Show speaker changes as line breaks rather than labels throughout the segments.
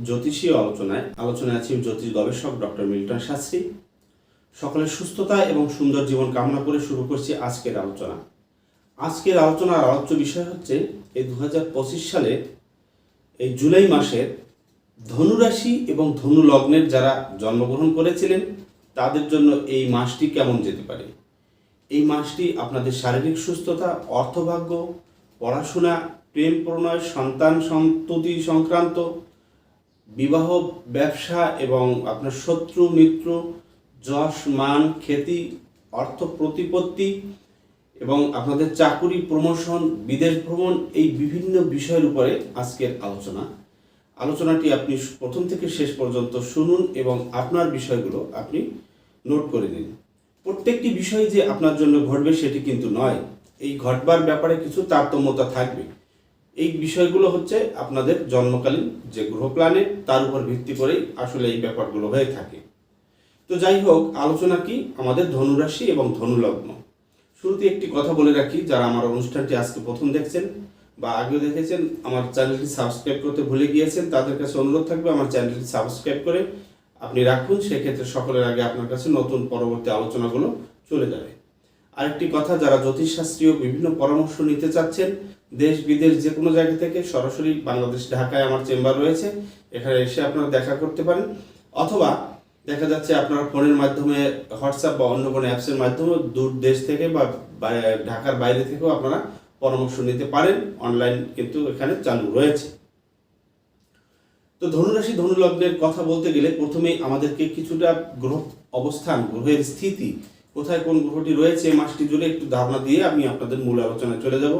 নমস্কার বন্ধুরা স্বাগত জানাচ্ছি জ্যোতিষী আলোচনায় আলোচনায় আছি জ্যোতিষ গবেষক ডক্টর মিল্টন শাস্ত্রী। সকলের সুস্থতা এবং সুন্দর জীবন কামনা করে শুরু করছি আজকের আলোচনা। আজকের আলোচনার আলোচ্য বিষয় হচ্ছে এই দু হাজার পঁচিশ সালে এই জুলাই মাসের ধনুরাশি এবং ধনু লগ্নের যারা জন্মগ্রহণ করেছিলেন, তাদের জন্য এই মাসটি কেমন যেতে পারে? এই মাসটি আপনাদের শারীরিক সুস্থতা, অর্থভাগ্য, পড়াশোনা, প্রেম প্রণয়, সন্তান সন্ততি সংক্রান্ত বিবাহ, ব্যবসা এবং আপনার শত্রু, মিত্র, যশ, মান, খ্যাতি, অর্থ প্রতিপত্তি এবং আপনাদের চাকুরি, প্রমোশন, বিদেশ ভ্রমণ এই বিভিন্ন বিষয়ের উপরে আজকের আলোচনা। আলোচনাটি আপনি প্রথম থেকে শেষ পর্যন্ত শুনুন এবং আপনার বিষয়গুলো আপনি নোট করে নিন। প্রত্যেকটি বিষয় যে আপনার জন্য ঘটবে সেটি কিন্তু নয়। এই ঘটবার ব্যাপারে কিছু তারতম্যতা থাকবে। এই বিষয়গুলো হচ্ছে আপনাদের জন্মকালীন যে গ্রহ প্ল্যানেট তার উপর ভিত্তি করেই আসলে এই ব্যাপারগুলো হয়ে থাকে। তো যাই হোক, আলোচনা কি আমাদের ধনুরাশি এবং ধনুলগ্ন? শুরুতে একটি কথা বলে রাখি, যারা আমার অনুষ্ঠানটি আজকে প্রথম দেখছেন বা আগেও দেখেছেন, আমার চ্যানেলটি সাবস্ক্রাইব করতে ভুলে গিয়েছেন, তাদের কাছে অনুরোধ থাকবে আমার চ্যানেলটি সাবস্ক্রাইব করে আপনি রাখুন, সেক্ষেত্রে সকলের আগে আপনার কাছে নতুন পরবর্তী আলোচনাগুলো চলে যাবে। আরেকটি কথা, যারা জ্যোতিষশাস্ত্রীয় বিভিন্ন পরামর্শ নিতে চাচ্ছেন, দেশ, বিদেশ যে কোনো জায়গা থেকে সরাসরি বাংলাদেশ, ঢাকায় আমার চেম্বার রয়েছে, এখানে এসে আপনারা দেখা করতে পারেন। অথবা দেখা যাচ্ছে আপনার ফোনের মাধ্যমে, হোয়াটসঅ্যাপ বা অন্য কোনো অ্যাপসের মাধ্যমে দূর দেশ থেকে বা ঢাকার বাইরে থেকেও আপনারা পরামর্শ নিতে পারেন। অনলাইন কিন্তু এখানে চালু রয়েছে। তো ধনুরাশি, ধনুলগ্নের কথা বলতে গেলে প্রথমেই আমাদেরকে কিছুটা গ্রহ অবস্থান, গ্রহের স্থিতি কোথায় কোন গ্রহটি রয়েছে মাসটি জুড়ে একটু ধারণা দিয়ে আমি আপনাদের মূল আলোচনায় চলে যাব।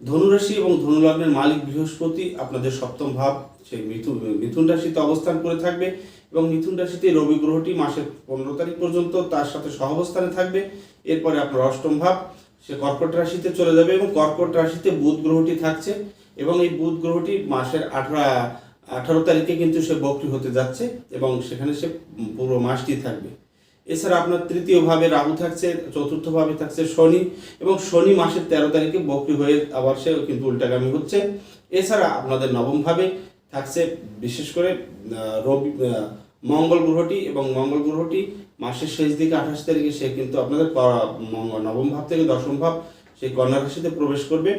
ধনুরাশি এবং ধনুলগ্নের মালিক বৃহস্পতি আপনাদের সপ্তম ভাব, সেই মিথুন মিথুন রাশিতে অবস্থান করে থাকবে এবং মিথুন রাশিতে রবি গ্রহটি মাসের পনেরো তারিখ পর্যন্ত তার সাথে সহাবস্থানে থাকবে। এরপরে আপনার অষ্টম ভাব, সে কর্কট রাশিতে চলে যাবে এবং কর্কট রাশিতে বুধ গ্রহটি থাকছে এবং এই বুধ গ্রহটি মাসের আঠারো আঠারো তারিখে কিন্তু সে বক্রি হতে যাচ্ছে এবং সেখানে সে পুরো মাসটি থাকবে। এছাড়া আপনার তৃতীয় ভাবে রাহু থাকছে, চতুর্থ ভাবে থাকছে শনি এবং শনি মাসের তেরো তারিখে বক্রি হয়ে আবার সে কিন্তু উল্টাগামী হচ্ছে। এছাড়া আপনাদের নবম ভাবে থাকছে বিশেষ করে রবি মঙ্গল গ্রহটি এবং মঙ্গল গ্রহটি মাসের শেষ দিকে আঠাশ তারিখে সে কিন্তু আপনাদের নবম ভাব থেকে দশম ভাব সেই কন্যা রাশিতে প্রবেশ করবে।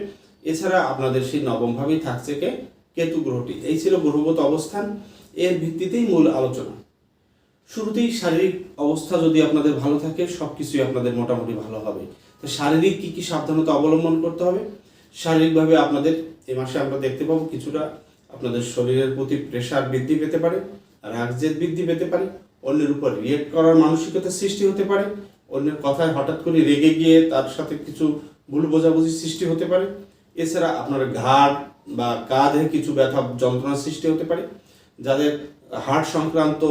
এছাড়া আপনাদের সেই নবম ভাবেই থাকছে কে? কেতু গ্রহটি। এই ছিল গ্রহগত অবস্থান। এর ভিত্তিতেই মূল আলোচনা। শুরুতেই শারীরিক অবস্থা যদি আপনাদের ভালো থাকে সব কিছুই আপনাদের মোটামুটি ভালো হবে। তো শারীরিক কি কি সাবধানতা অবলম্বন করতে হবে? শারীরিকভাবে আপনাদের এ মাসে আমরা দেখতে পাবো কিছুটা আপনাদের শরীরের প্রতি প্রেশার বৃদ্ধি পেতে পারে রাগজেদ বৃদ্ধি পেতে পারে, অন্যের উপর রিয়েক্ট করার মানসিকতা সৃষ্টি হতে পারে, অন্যের কথায় হঠাৎ করে রেগে গিয়ে তার সাথে কিছু ভুল বোঝাবুঝি সৃষ্টি হতে পারে। এছাড়া আপনার ঘাড় বা কাঁধে কিছু ব্যথা যন্ত্রণার সৃষ্টি হতে পারে, যাদের হাড় সংক্রান্ত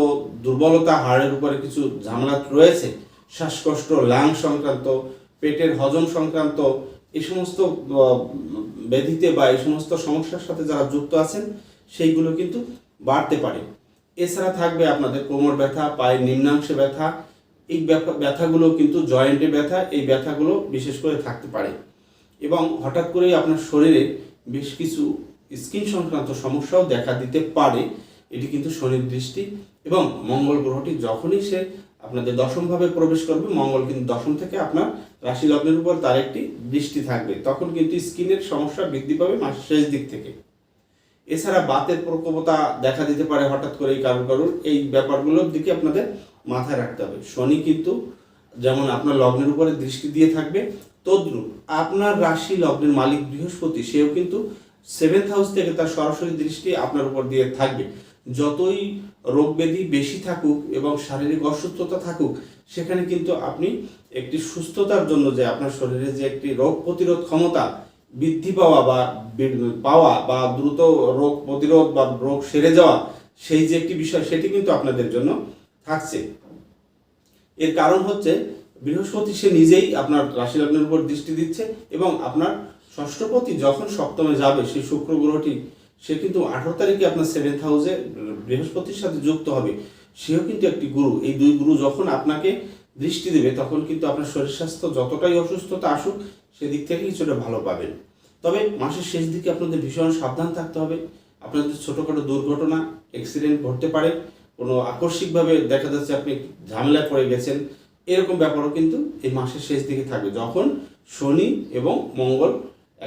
দুর্বলতা, হাড়ের উপরে কিছু ঝামেলা রয়েছে, শ্বাসকষ্ট, লাং সংক্রান্ত, পেটের হজম সংক্রান্ত এই সমস্ত ব্যাধিতে বা এই সমস্ত সমস্যার সাথে যারা যুক্ত আছেন, সেইগুলো কিন্তু বাড়তে পারে। এছাড়া থাকবে আপনাদের কোমর ব্যথা, পায়ের নিম্নাংশে ব্যথা, এই ব্যথাগুলো কিন্তু জয়েন্টে ব্যথা, এই ব্যথাগুলো বিশেষ করে থাকতে পারে। এবং হঠাৎ করেই আপনার শরীরে বেশ কিছু স্কিন সংক্রান্ত সমস্যাও দেখা দিতে পারে। এটি কিন্তু শনির দৃষ্টি এবং মঙ্গল গ্রহটি যখনই সে আপনাদের দশমভাবে প্রবেশ করবে, মঙ্গল কিন্তু দশম থেকে আপনার রাশি লগ্নের উপর তার একটি দৃষ্টি থাকবে। তখন কিন্তু স্কিনের সমস্যা বৃদ্ধি পাবে মাসের শেষ দিক থেকে। এছাড়া বাতের প্রকোপতা দেখা দিতে পারে হঠাৎ করে কারোর কারোর। এই ব্যাপারগুলোর দিকে আপনাদের মাথায় রাখতে হবে। শনি কিন্তু যেমন আপনার লগ্নের উপরে দৃষ্টি দিয়ে থাকবে, তদ্রুপ আপনার রাশি লগ্নের মালিক বৃহস্পতি, সেও কিন্তু সেভেন্থ হাউস থেকে তার সরাসরি দৃষ্টি আপনার উপর দিয়ে থাকবে। যতই রোগ ব্যাধি বেশি থাকুক এবং শারীরিক অসুস্থতা থাকুক, সেখানে কিন্তু আপনি একটি সুস্থতার জন্য যে আপনার শরীরে যে একটি রোগ প্রতিরোধ ক্ষমতা বৃদ্ধি পাওয়া বা পাওয়া বা দ্রুত রোগ প্রতিরোধ বা রোগ সেরে যাওয়া, সেই যে একটি বিষয়, সেটি কিন্তু আপনাদের জন্য থাকছে। এর কারণ হচ্ছে বৃহস্পতি সে নিজেই আপনার রাশি লগ্নের উপর দৃষ্টি দিচ্ছে এবং আপনার ষষ্ঠপতি যখন সপ্তমে যাবে, সেই শুক্র গ্রহটি সে কিন্তু আঠারো তারিখে আপনার সেভেন্থ হাউসে বৃহস্পতির সাথে যুক্ত হবে। সেও কিন্তু একটি গুরু। এই দুই গুরু যখন আপনাকে দৃষ্টি দেবে, তখন কিন্তু আপনার শরীর স্বাস্থ্য যতটাই অসুস্থতা আসুক, সেদিক থেকে কিছুটা ভালো পাবেন। তবে মাসের শেষ দিকে আপনাদের ভীষণ সাবধান থাকতে হবে। আপনাদের ছোটোখাটো দুর্ঘটনা অ্যাক্সিডেন্ট ঘটতে পারে। কোনো আকস্মিকভাবে দেখা যাচ্ছে আপনি ঝামেলায় পড়ে গেছেন, এরকম ব্যাপারও কিন্তু এই মাসের শেষ দিকে থাকবে। যখন শনি এবং মঙ্গল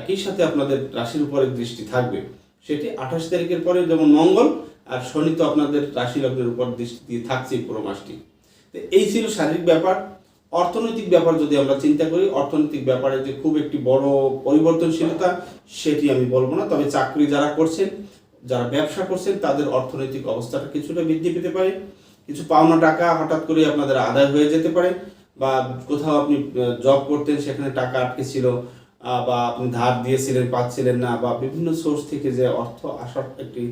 একই সাথে আপনাদের রাশির উপরে দৃষ্টি থাকবে। সেটি আঠাশ তারিখের পরে যেমন মঙ্গল আর শনি তো আপনাদের রাশি লগ্নের উপর দৃষ্টি দিয়ে থাকছে পুরো মাসটি। তো এই ছিল শারীরিক ব্যাপার। অর্থনৈতিক ব্যাপার যদি আমরা চিন্তা করি, অর্থনৈতিক ব্যাপারে যে খুব একটি বড় পরিবর্তনশীলতা, সেটি আমি বলব না। তবে চাকরি যারা করছেন, যারা ব্যবসা করছেন, তাদের অর্থনৈতিক অবস্থাটা কিছুটা বৃদ্ধি পেতে পারে। কিছু পাওনা টাকা হঠাৎ করে আপনাদের আদায় হয়ে যেতে পারে বা কোথাও আপনি জব করতেন, সেখানে টাকা আটকে ছিল বা আপনি ধার দিয়েছিলেন, পাচ্ছিলেন না, বা বিভিন্ন সোর্স থেকে যে অর্থ আসার একটি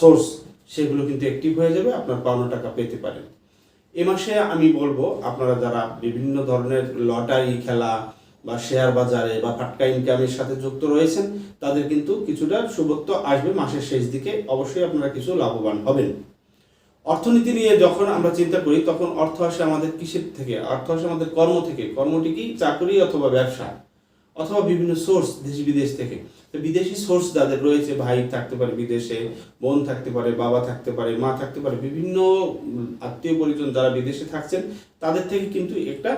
সোর্স সেগুলো কিন্তু অ্যাক্টিভ হয়ে যাবে, আপনার পাওনা টাকা পেতে পারেন। এ মাসে আমি বলব, আপনারা যারা বিভিন্ন ধরনের লটারি খেলা বা শেয়ার বাজারে বা ফাটকা ইনকামের সাথে যুক্ত রয়েছেন, তাদের কিন্তু কিছুটা শুভত্ব আসবে মাসের শেষ দিকে, অবশ্যই আপনারা কিছু লাভবান হবেন। অর্থনীতি নিয়ে যখন আমরা চিন্তা করি, তখন অর্থ আসে আমাদের কিসের থেকে? অর্থ আসে আমাদের কর্ম থেকে। কর্মটি কি? চাকরি অথবা ব্যবসা? অথবা বিভিন্ন সোর্স দেশ বিদেশ থেকে। তো বিদেশি সোর্স যাদের রয়েছে, ভাই থাকতে পারে বিদেশে, বোন থাকতে পারে, বাবা থাকতে পারে, মা থাকতে পারে, বিভিন্ন আত্মীয় পরিজন যারা বিদেশে থাকছেন, তাদের থেকে কিন্তু একটা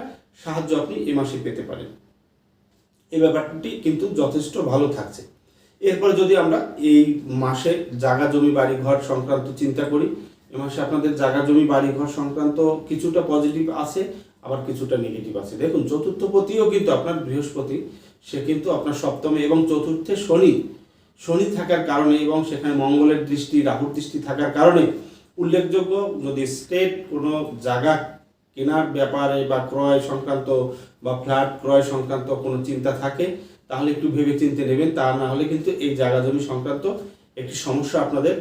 সাহায্য আপনি এ মাসে পেতে পারেন। এই ব্যাপারটি কিন্তু যথেষ্ট ভালো থাকছে। এরপরে যদি আমরা এই মাসে জাগা জমি বাড়ি ঘর সংক্রান্ত চিন্তা করি, এ মাসে আপনাদের জাগা জমি বাড়ি ঘর সংক্রান্ত কিছুটা পজিটিভ আছে, আবার কিছুটা নেগেটিভ আছে। দেখুন, চতুর্থ পতিও কিন্তু আপনার বৃহস্পতি সে কিন্তু আপনার সপ্তমে এবং চতুর্থে শনি। শনি থাকার কারণে এবং সেখানে মঙ্গলের দৃষ্টি, রাহুর দৃষ্টি থাকার কারণে উল্লেখযোগ্য যদি স্টেট কোনো জায়গা কেনার ব্যাপারে বা ক্রয় সংক্রান্ত বা ফ্ল্যাট ক্রয় সংক্রান্ত কোনো চিন্তা থাকে, তাহলে একটু ভেবে চিন্তে নেবেন। তা না হলে কিন্তু এই জায়গা জমি সংক্রান্ত একটি সমস্যা আপনাদের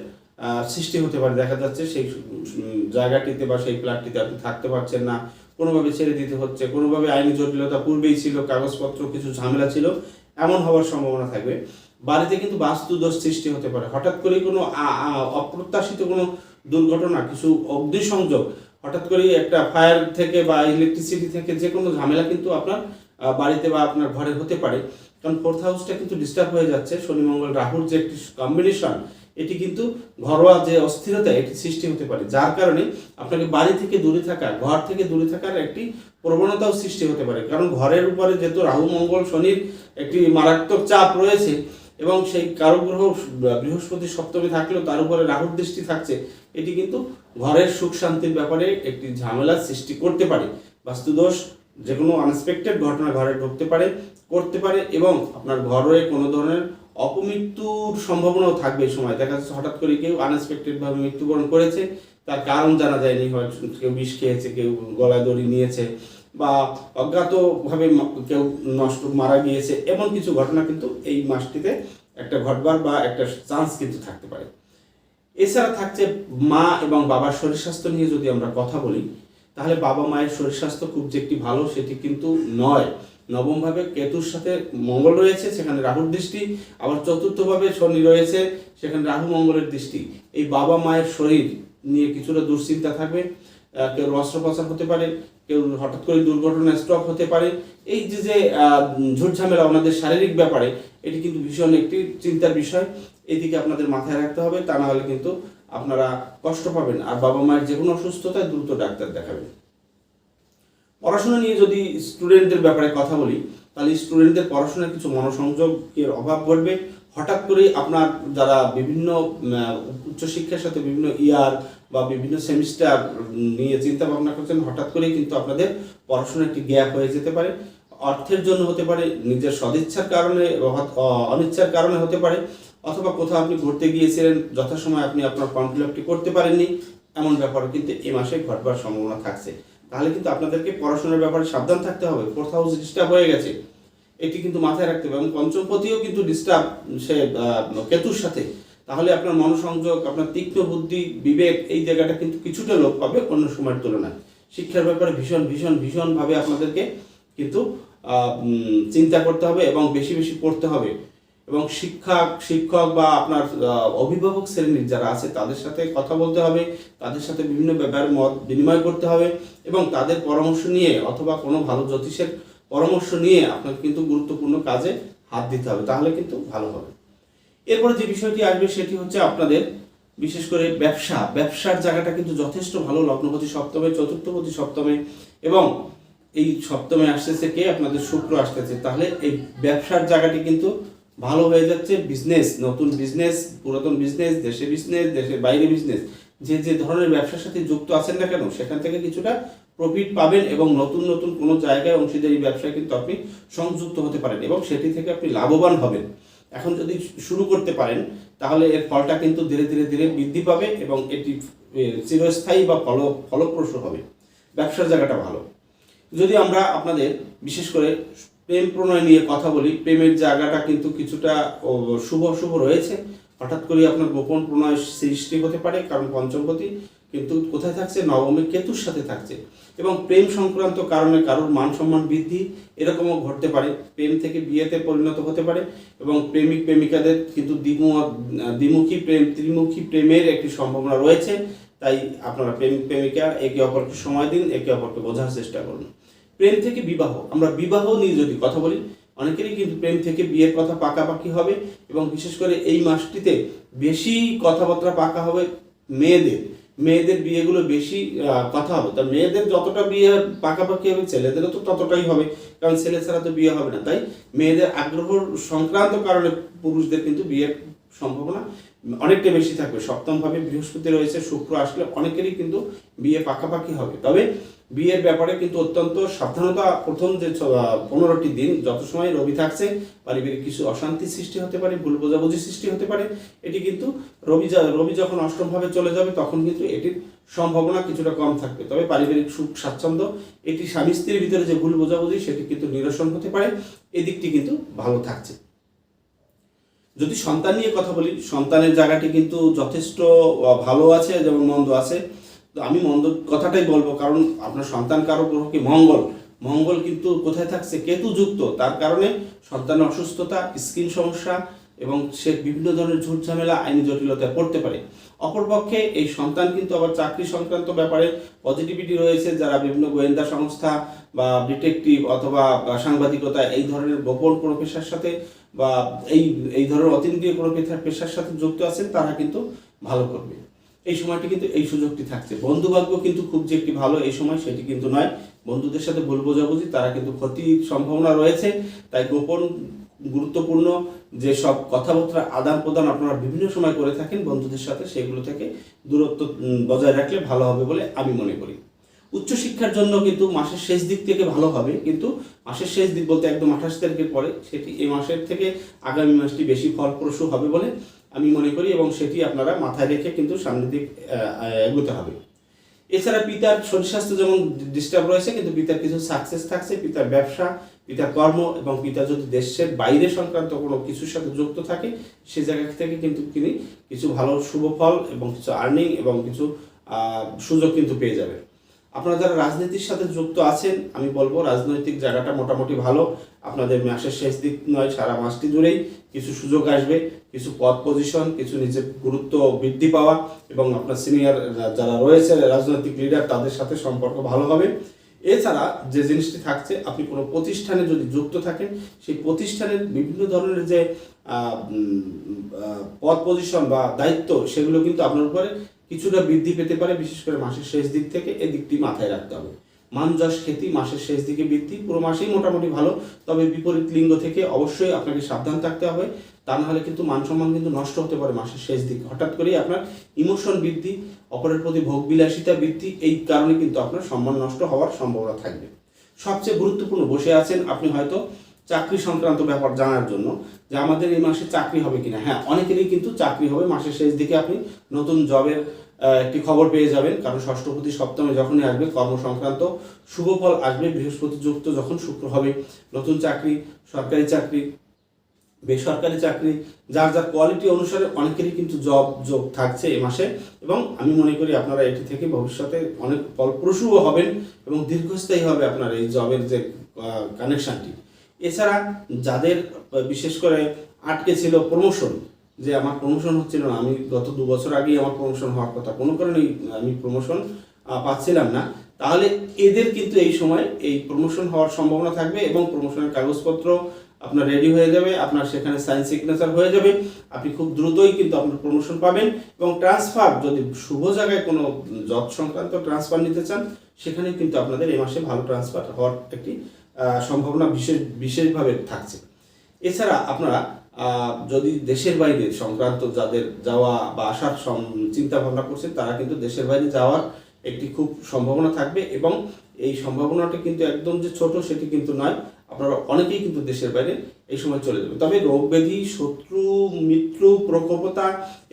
সৃষ্টি হতে পারে। দেখা যাচ্ছে সেই জায়গাটিতে বা সেই ফ্ল্যাটটিতে আপনি থাকতে পারছেন না। কোনোভাবে ছেড়ে দিতে হচ্ছে, কোনোভাবে আইনি জটিলতা পূর্বেই ছিল, কাগজপত্র, কিছু ঝামেলা ছিল, এমন হওয়ার সম্ভাবনা থাকবে। বাড়িতে কিন্তু বাস্তু দোষ সৃষ্টি হতে পারে। হঠাৎ করে কোনো অপ্রত্যাশিত কোনো দুর্ঘটনা, কিছু অগ্নিসংযোগ হঠাৎ করে একটা ফায়ার থেকে বা ইলেকট্রিসিটি থেকে যে কোনো ঝামেলা কিন্তু আপনার বাড়িতে বা আপনার ঘরে হতে পারে। কারণ ফোর্থ হাউসটা কিন্তু ডিস্টার্ব হয়ে যাচ্ছে। শনি, মঙ্গল, রাহুর যে একটি কম্বিনেশন এটি কিন্তু ঘরোয়া যে অস্থিরতা এটি সৃষ্টি হতে পারে। যার কারণে আপনাকে বাড়ি থেকে দূরে থাকা, ঘর থেকে দূরে থাকার একটি প্রবণতাও সৃষ্টি হতে পারে। কারণ ঘরের উপরে যেহেতু রাহু, মঙ্গল শনির একটি মারাত্মক চাপ রয়েছে এবং সেই কারও গ্রহ বৃহস্পতি, সপ্তমে থাকলেও তার উপরে রাহুর দৃষ্টি থাকছে, এটি কিন্তু ঘরের সুখ শান্তির ব্যাপারে একটি ঝামেলার সৃষ্টি করতে পারে। বাস্তুদোষ যে কোনো আনএক্সপেক্টেড ঘটনা ঘরে ঢুকতে পারে, করতে পারে এবং আপনার ঘরে কোনো ধরনের অপমৃত্যুর সম্ভাবনাও থাকবে সময়। দেখা যাচ্ছে হঠাৎ করে কেউ আনএক্সপেক্টেড ভাবে মৃত্যুবরণ করেছে, তার কারণ জানা যায়নি, হয়তো কেউ বিষ খেয়েছে, কেউ গলায় দড়ি নিয়েছে বা অজ্ঞাতভাবে কেউ নষ্ট মারা গিয়েছে, এমন কিছু ঘটনা কিন্তু এই মাসটিতে একটা ঘটবার বা একটা চান্স কিন্তু থাকতে পারে। এছাড়া থাকছে মা এবং বাবার শরীর স্বাস্থ্য নিয়ে যদি আমরা কথা বলি, তাহলে বাবা মায়ের শরীর স্বাস্থ্য খুব যে একটি ভালো, সেটি কিন্তু নয়। নবমভাবে কেতুর সাথে মঙ্গল রয়েছে সেখানে রাহুর দৃষ্টি। আবার চতুর্থভাবে শনি রয়েছে সেখানে রাহু মঙ্গলের দৃষ্টি। এই বাবা মায়ের শরীর নিয়ে কিছুটা দুশ্চিন্তা থাকবে। কেউ অস্ত্রোপচার হতে পারে কেউ হঠাৎ করে দুর্ঘটনা স্ট্রোক হতে পারে। এই যে যে আহ, ঝুট ঝামেলা ওনাদের শারীরিক ব্যাপারে এটি কিন্তু ভীষণ একটি চিন্তার বিষয়। এদিকে আপনাদের মাথায় রাখতে হবে তা না হলে কিন্তু আপনারা কষ্ট পাবেন। আর বাবা মায়ের যে কোনো অসুস্থতায় দ্রুত ডাক্তার দেখাবেন। পড়াশোনা নিয়ে যদি স্টুডেন্টদের ব্যাপারে কথা বলি, তাহলে স্টুডেন্টদের পড়াশোনার কিছু মনোসংযোগের অভাব ঘটবে। হঠাৎ করে আপনার যারা বিভিন্ন উচ্চশিক্ষার সাথে বিভিন্ন ইয়ার বা বিভিন্ন সেমিস্টার নিয়ে চিন্তা ভাবনা করছেন, হঠাৎ করেই কিন্তু আপনাদের পড়াশোনায় একটি গ্যাপ হয়ে যেতে পারে। অর্থের জন্য হতে পারে, নিজের সদিচ্ছার কারণে অনিচ্ছার কারণে হতে পারে, অথবা কোথাও আপনি ঘুরতে গিয়েছিলেন, যথাসময় আপনি আপনার ফর্ম ফিল আপটি করতে পারেননি, এমন ব্যাপারও কিন্তু এই মাসে ঘটবার সম্ভাবনা থাকছে। তাহলে কিন্তু আপনাদেরকে পড়াশোনার ব্যাপারে সাবধান থাকতে হবে। ফোর্থ হাউস ডিস্টার্ব হয়ে গেছে। এটি কিন্তু মাথায় রাখতে হবে এবং পঞ্চমপতিও কিন্তু ডিস্টার্ব সে কেতুর সাথে। তাহলে আপনার মনোসংযোগ, আপনার তীক্ষ্ণ বুদ্ধি, বিবেক এই জায়গাটা কিন্তু কিছুটা লোপ পাবে অন্য সময়ের তুলনায়। শিক্ষার ব্যাপারে ভীষণ ভীষণ, ভীষণভাবে আপনাদেরকে কিন্তু চিন্তা করতে হবে এবং বেশি বেশি পড়তে হবে। এবং শিক্ষক শিক্ষক বা আপনার অভিভাবক শ্রেণির যারা আছে, তাদের সাথে কথা বলতে হবে, তাদের সাথে বিভিন্ন ব্যাপারে মত বিনিময় করতে হবে এবং তাদের পরামর্শ নিয়ে অথবা কোনো ভালো জ্যোতিষের পরামর্শ নিয়ে আপনাকে কিন্তু গুরুত্বপূর্ণ কাজে হাত দিতে হবে, তাহলে কিন্তু ভালো হবে। এরপরে যে বিষয়টি আসবে সেটি হচ্ছে আপনাদের, বিশেষ করে ব্যবসা, ব্যবসার জায়গাটা কিন্তু যথেষ্ট ভালো, লগ্নপতি সপ্তমে, চতুর্থপতি সপ্তমে এবং এই সপ্তমে আসতেছে কে? আপনাদের শুক্র আসতেছে, তাহলে এই ব্যবসার জায়গাটি কিন্তু ভালো হয়ে যাচ্ছে বিজনেস নতুন বিজনেস পুরাতন বিজনেস দেশে বিজনেস দেশের বাইরে বিজনেস যে যে ধরনের ব্যবসার সাথে যুক্ত আছেন না কেন, সেখান থেকে কিছুটা প্রফিট পাবেন এবং নতুন নতুন কোনো জায়গায় অংশীদারি ব্যবসায় কিন্তু আপনি সংযুক্ত হতে পারেন এবং সেটি থেকে আপনি লাভবান হবেন। এখন যদি শুরু করতে পারেন, তাহলে এর ফলটা কিন্তু ধীরে ধীরে ধীরে বৃদ্ধি পাবে এবং এটি চিরস্থায়ী বা ফল, ফলপ্রসূ হবে। ব্যবসার জায়গাটা ভালো। যদি আমরা আপনাদের, বিশেষ করে প্রেম প্রণয় নিয়ে কথা বলি, প্রেমের জায়গাটা কিন্তু কিছুটা শুভ শুভ রয়েছে। হঠাৎ করে আপনার গোপন প্রণয় সৃষ্টি হতে পারে, কারণ পঞ্চমপতি কিন্তু কোথায় থাকছে? নবমী কেতুর সাথে থাকছে। এবং প্রেম সংক্রান্ত কারণে কারোর মান সম্মান বৃদ্ধি এরকমও ঘটতে পারে। প্রেম থেকে বিয়েতে পরিণত হতে পারে এবং প্রেমিক, প্রেমিকাদের কিন্তু দ্বিমু- দ্বিমুখী প্রেম, ত্রিমুখী প্রেমের একটি সম্ভাবনা রয়েছে। তাই আপনারা প্রেমিক প্রেমিকা একে অপরকে সময় দিন, একে অপরকে বোঝার চেষ্টা করুন। প্রেম থেকে বিবাহ। আমরা বিবাহ নিয়ে যদি কথা বলি, অনেকেরই কিন্তু প্রেম থেকে বিয়ের কথা পাকাপাকি হবে এবং বিশেষ করে এই মাসটিতে বেশি কথাবার্তা পাকা হবে মেয়েদের। মেয়েদের বিয়েগুলো বেশি কথা হবে। তা মেয়েদের যতটা বিয়ে পাকাপাকি হবে, ছেলেদেরও তো ততটাই হবে, কারণ ছেলে ছাড়া তো বিয়ে হবে না। তাই মেয়েদের আগ্রহ সংক্রান্ত কারণে পুরুষদের কিন্তু বিয়ের সম্ভাবনা অনেকটা বেশি থাকবে। সপ্তম ভাবে বৃহস্পতি রয়েছে, শুক্র আসলে অনেকেরই কিন্তু বিয়ে পাকাপাকি হবে। তবে বিয়ের ব্যাপারে কিন্তু অত্যন্ত সাবধানতা, প্রথম যে পনেরোটি দিন, যত সময় রবি থাকছে, পারিবারিক কিছু অশান্তি সৃষ্টি হতে পারে, ভুল বোঝাবুঝি সৃষ্টি হতে পারে, এটি কিন্তু রবি রবি যখন অষ্টম ভাবে চলে যাবে, তখন কিন্তু এটির সম্ভাবনা কিছুটা কম থাকবে। তবে পারিবারিক সুখ, স্বাচ্ছন্দ্য, এটি স্বামী স্ত্রীর ভিতরে যে ভুল বোঝাবুঝি, সেটি কিন্তু নিরসন হতে পারে এদিকটি কিন্তু ভালো থাকছে। যদি সন্তান নিয়ে কথা বলি, সন্তানের জায়গাটি কিন্তু যথেষ্ট ভালো আছে, যেমন মন্দ আছে। তো আমি মন্দ কথাটাই বলব, কারণ আপনার সন্তান কারও গ্রহ কি মঙ্গল। মঙ্গল কিন্তু কোথায় থাকছে? কেতু যুক্ত। তার কারণে সন্তানের অসুস্থতা, স্কিন সমস্যা এবং সে বিভিন্ন ধরনের ঝুট ঝামেলা আইনি জটিলতায় পড়তে পারে। অপরপক্ষে এই সন্তান কিন্তু আবার চাকরি সংক্রান্ত ব্যাপারে পজিটিভিটি রয়েছে, যারা বিভিন্ন গোয়েন্দা সংস্থা বা ডিটেকটিভ অথবা সাংবাদিকতা এই ধরনের গোপন কোনো পেশার সাথে বা এই এই ধরনের অতীন্দ্রিয় কোনো পেশার পেশার সাথে যুক্ত আছেন, তারা কিন্তু ভালো করবে। এই সময়টি কিন্তু এই সুযোগটি থাকছে। বন্ধু ভাগ্য কিন্তু খুব যে একটি ভালো এই সময় সেটি কিন্তু নয়। বন্ধুদের সাথে ভুল বোঝাবুঝি, তারা কিন্তু ক্ষতির সম্ভাবনা রয়েছে। তাই গোপন, গুরুত্বপূর্ণ যে সব কথাবার্তা আদান প্রদান আপনারা বিভিন্ন সময় করে থাকেন বন্ধুদের সাথে, সেগুলো থেকে দূরত্ব বজায় রাখলে ভালো হবে বলে আমি মনে করি। উচ্চশিক্ষার জন্য কিন্তু মাসের শেষ দিক থেকে ভালো হবে, কিন্তু মাসের শেষ দিক বলতে একদম আঠাশ তারিখের পরে সেটি এই মাসের থেকে আগামী মাসটি বেশি ফলপ্রসূ হবে বলে আমি মনে করি এবং সেটি আপনারা মাথায় রেখে কিন্তু সামনের দিক এগোতে হবে। এছাড়া পিতার শরীর স্বাস্থ্য যেমন ডিস্টার্ব রয়েছে, কিন্তু পিতার কিছু সাকসেস থাকছে, পিতার ব্যবসা পিতার কর্ম এবং পিতা যদি দেশের বাইরে সংক্রান্ত কোনো কিছুর সাথে যুক্ত থাকে, সে জায়গা থেকে কিন্তু তিনি কিছু ভালো শুভ ফল এবং কিছু আর্নিং এবং কিছু সুযোগ কিন্তু পেয়ে যাবেন। আপনারা যারা রাজনীতির সাথে যুক্ত আছেন, আমি বলব রাজনৈতিক জায়গাটা মোটামুটি ভালো। আপনাদের মাসের শেষ দিক নয়, সারা মাসটি জুড়েই কিছু সুযোগ আসবে, কিছু পদ পজিশন কিছু নিজের গুরুত্ব বৃদ্ধি পাওয়া এবং আপনার সিনিয়র যারা রয়েছে, রাজনৈতিক লিডার তাদের সাথে সম্পর্ক ভালো হবে। এছাড়া যে জিনিসটি থাকছে, আপনি কোনো প্রতিষ্ঠানে যদি যুক্ত থাকেন, সেই প্রতিষ্ঠানের বিভিন্ন ধরনের যে পদ পজিশন বা দায়িত্ব, সেগুলো কিন্তু আপনার উপরে কিছুটা বৃদ্ধি পেতে পারে, বিশেষ করে মাসের শেষ দিক থেকে এই দিকটি মাথায় রাখতে হবে। মান যশ খ্যাতি মাসের শেষ দিকে বৃদ্ধি, পুরো মাসেই মোটামুটি ভালো, তবে বিপরীত লিঙ্গ থেকে অবশ্যই আপনাকে সাবধান থাকতে হবে। তা না হলে কিন্তু মান সম্মান কিন্তু নষ্ট হতে পারে মাসের শেষ দিকে। হঠাৎ করেই আপনার ইমোশন বৃদ্ধি, অপরের প্রতি ভোগ বিলাসিতা বৃদ্ধি, এই কারণে কিন্তু আপনার সম্মান নষ্ট হওয়ার সম্ভাবনা থাকবে। সবচেয়ে গুরুত্বপূর্ণ বসে আছেন আপনি হয়তো চাকরি সংক্রান্ত ব্যাপার জানার জন্য, যে আমাদের এই মাসে চাকরি হবে কিনা। হ্যাঁ অনেকেরই কিন্তু চাকরি হবে, মাসের শেষ দিকে আপনি নতুন জবের একটি খবর পেয়ে যাবেন। কারণ ষষ্ঠপতি সপ্তমে যখনই আসবে কর্ম সংক্রান্ত শুভ ফল আসবে, বৃহস্পতি যুক্ত যখন শুক্র হবে, নতুন চাকরি, সরকারি চাকরি বেসরকারি চাকরি, যার যার কোয়ালিটি অনুসারে অনেকেরই কিন্তু জব যোগ থাকছে এ মাসে। এবং আমি মনে করি আপনারা এটি থেকে ভবিষ্যতে অনেক ফলপ্রসূও হবেন এবং দীর্ঘস্থায়ী হবে আপনার এই জবের যে কানেকশনটি এছাড়া যাদের, বিশেষ করে আটকে ছিল প্রমোশন যে আমার প্রমোশন হচ্ছিল না, আমি গত দু বছর আগেই আমার প্রমোশন হওয়ার কথা, কোনো কারণেই আমি প্রমোশন পাচ্ছিলাম না। তাহলে এদের কিন্তু এই সময় এই প্রমোশন হওয়ার সম্ভাবনা থাকবে এবং প্রমোশনের কাগজপত্র আপনার রেডি হয়ে যাবে, আপনার সেখানে সাইন সিগনেচার হয়ে যাবে। আপনি খুব দ্রুতই কিন্তু আপনার প্রমোশন পাবেন এবং ট্রান্সফার যদি শুভ জায়গায় কোনো জব সংক্রান্ত ট্রান্সফার নিতে চান, সেখানে কিন্তু আপনাদের এই মাসে ভালো ট্রান্সফার হওয়ার একটি সম্ভাবনা বিশেষ, বিশেষভাবে থাকছে। এছাড়া আপনারা যদি দেশের বাইরে সংক্রান্ত যাদের যাওয়া বা আসার চিন্তা ভাবনা করছেন, তারা কিন্তু দেশের বাইরে যাওয়ার একটি খুব সম্ভাবনা থাকবে এবং এই সম্ভাবনাটা কিন্তু একদম যে ছোট সেটি কিন্তু নয়। আপনারা অনেকেই কিন্তু দেশের বাইরে এই সময় চলে যাবে তবে রোগ ব্যাধি, শত্রু মিত্র প্রকোপতা,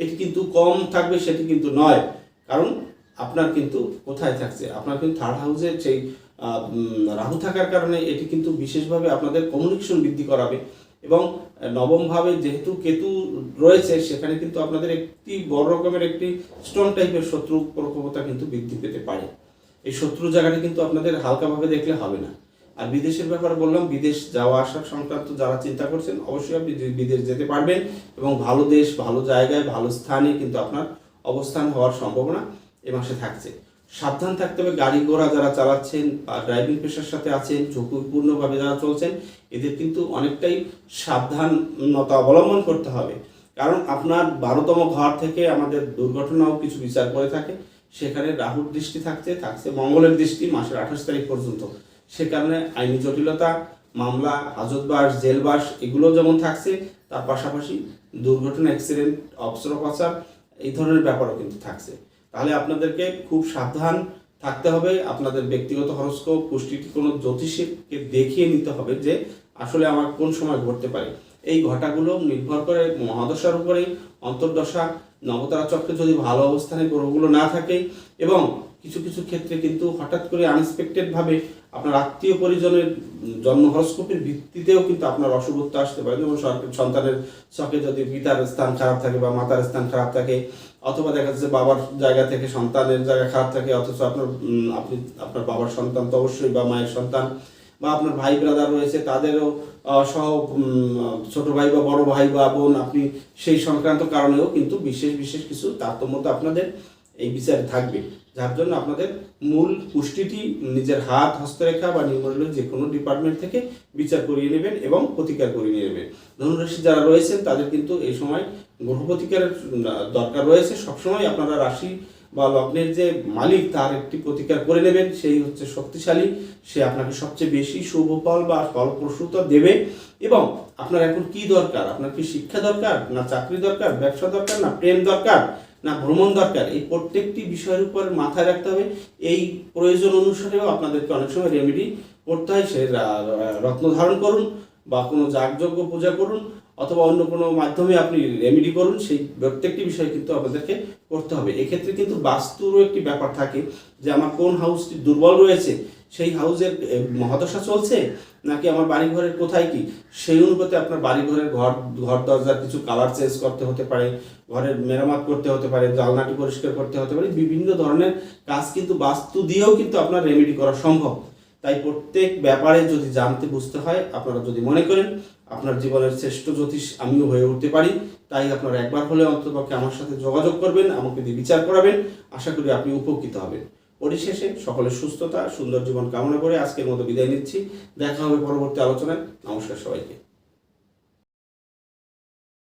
এটি কিন্তু কম থাকবে, সেটি কিন্তু নয়। কারণ আপনার কিন্তু কোথায় থাকছে? আপনার কিন্তু থার্ড হাউসে সেই রাহু থাকার কারণে এটি কিন্তু বিশেষভাবে আপনাদের কমিউনিকেশন বৃদ্ধি করাবে এবং নবমভাবে যেহেতু কেতু রয়েছে, সেখানে কিন্তু আপনাদের একটি বড় রকমের একটি স্টোন টাইপের শত্রু, প্রকোপতা কিন্তু বৃদ্ধি পেতে পারে। এই শত্রু জায়গাটি কিন্তু আপনাদের হালকাভাবে দেখলে হবে না। আর বিদেশের ব্যাপারে বললাম, বিদেশ যাওয়া আসার সংক্রান্ত যারা চিন্তা করছেন, অবশ্যই আপনি বিদেশ যেতে পারবেন এবং ভালো দেশ, ভালো জায়গায়, ভালো স্থানে কিন্তু আপনার অবস্থান হওয়ার সম্ভাবনা এ মাসে থাকছে। সাবধান থাকতে হবে, গাড়ি ঘোড়া যারা চালাচ্ছেন বা ড্রাইভিং পেশার সাথে আছেন, ঝুঁকিপূর্ণভাবে যারা চলছেন, এদের কিন্তু অনেকটাই সাবধানতা অবলম্বন করতে হবে। কারণ আপনার বারোতম ঘর থেকে আমাদের দুর্ঘটনাও কিছু বিচার করে থাকে। সেখানে রাহুর দৃষ্টি থাকছে থাকছে মঙ্গলের দৃষ্টি মাসের আঠাশ তারিখ পর্যন্ত। সে কারণে আইনি জটিলতা, মামলা, হাজতবাস, জেলবাস, এগুলো যেমন থাকছে, তার পাশাপাশি দুর্ঘটনা অ্যাক্সিডেন্ট অবসরপাচার এই ধরনের ব্যাপারও কিন্তু থাকছে। তাহলে আপনাদেরকে খুব সাবধান থাকতে হবে। আপনাদের ব্যক্তিগত হরস্কোপ, পুষ্টিটি কোনো জ্যোতিষীকে দেখিয়ে নিতে হবে যে আসলে আমার কোন সময় ঘটতে পারে। এই ঘটাগুলো নির্ভর করে মহাদশার উপরেই, অন্তর্দশা, নবতারা চক্রে যদি ভালো অবস্থানে গ্রহগুলো না থাকে এবং কিছু কিছু ক্ষেত্রে কিন্তু হঠাৎ করে আনএক্সপেক্টেড ভাবে আপনার আত্মীয় পরিজনের জন্ম হরস্কোপের ভিত্তিতেও কিন্তু আপনার অশুভত্ব আসতে পারে। যেমন সন্তানের চকে যদি পিতার স্থান খারাপ থাকে বা মাতার স্থান খারাপ থাকে, অথবা দেখা যাচ্ছে বাবার জায়গা থেকে সন্তানের জায়গা খারাপ থাকে, অথচ আপনার আপনি, আপনার বাবার সন্তান তো অবশ্যই বা মায়ের সন্তান বা আপনার ভাই ব্রাদার রয়েছে, তাদেরও সহ ছোট ভাই বা বড় ভাই বা বোন, আপনি সেই সংক্রান্ত কারণেও কিন্তু বিশেষ বিশেষ কিছু তারতম্যতা আপনাদের এই বিচারে থাকবে। যার জন্য আপনাদের মূল পুষ্টিটি নিজের হাত, হস্তরেখা বা নিউমোলজি যে কোনো ডিপার্টমেন্ট থেকে বিচার করিয়ে নেবেন এবং প্রতিকার করিয়ে নেবেন। ধনুরাশি যারা রয়েছেন, তাদের কিন্তু এই সময় গ্রহ প্রতিকারের দরকার রয়েছে। সবসময় আপনারা রাশি বা লগ্নের যে মালিক, তার একটি প্রতিকার করে নেবেন। সেই হচ্ছে শক্তিশালী। সে আপনাকে সবচেয়ে বেশি শুভ ফল বা ফলপ্রসূতা দেবে এবং আপনার এখন কি দরকার? আপনার কি শিক্ষা দরকার? না চাকরি দরকার? ব্যবসা দরকার? না প্রেম দরকার? না, ভ্রমণ দরকার, এই প্রত্যেকটি বিষয়ের উপর মাথায় রাখতে হবে। এই প্রয়োজন অনুসারেও আপনাদেরকে অনেক সময় রেমেডি করতে হয়, সে রত্ন ধারণ করুন বা কোনো যাগযজ্ঞ পূজা করুন অথবা অন্য কোনো মাধ্যমে আপনি রেমেডি করুন, সেই প্রত্যেকটি বিষয় কিন্তু আপনাদেরকে করতে হবে। এক্ষেত্রে কিন্তু বাস্তুরও একটি ব্যাপার থাকে যে আমার কোন হাউসটি দুর্বল রয়েছে সেই হাউজের মহাদশা চলছে? নাকি আমার বাড়ি ঘরের কোথায় কি? সেই অনুপাতে আপনার বাড়ি ঘরের ঘর ঘর দরজার কিছু কালার চেঞ্জ করতে হতে পারে, ঘরের মেরামত করতে হতে পারে, জালনাটি পরিষ্কার করতে হতে পারে, বিভিন্ন ধরনের কাজ কিন্তু বাস্তু দিয়েও কিন্তু আপনার রেমেডি করা সম্ভব। তাই প্রত্যেক ব্যাপারে যদি জানতে বুঝতে হয়, আপনারা যদি মনে করেন, আপনার জীবনের শ্রেষ্ঠ জ্যোতিষ আমিও হয়ে উঠতে পারি, তাই আপনারা একবার হলে অন্ততপক্ষে আমার সাথে যোগাযোগ করবেন, আমাকে দিয়ে বিচার করাবেন, আশা করি আপনি উপকৃত হবেন। পরিশেষে সকলের সুস্থতা, সুন্দর জীবন কামনা করে আজকের মতো বিদায় নিচ্ছি। দেখা হবে পরবর্তী আলোচনায়। নমস্কার সবাইকে।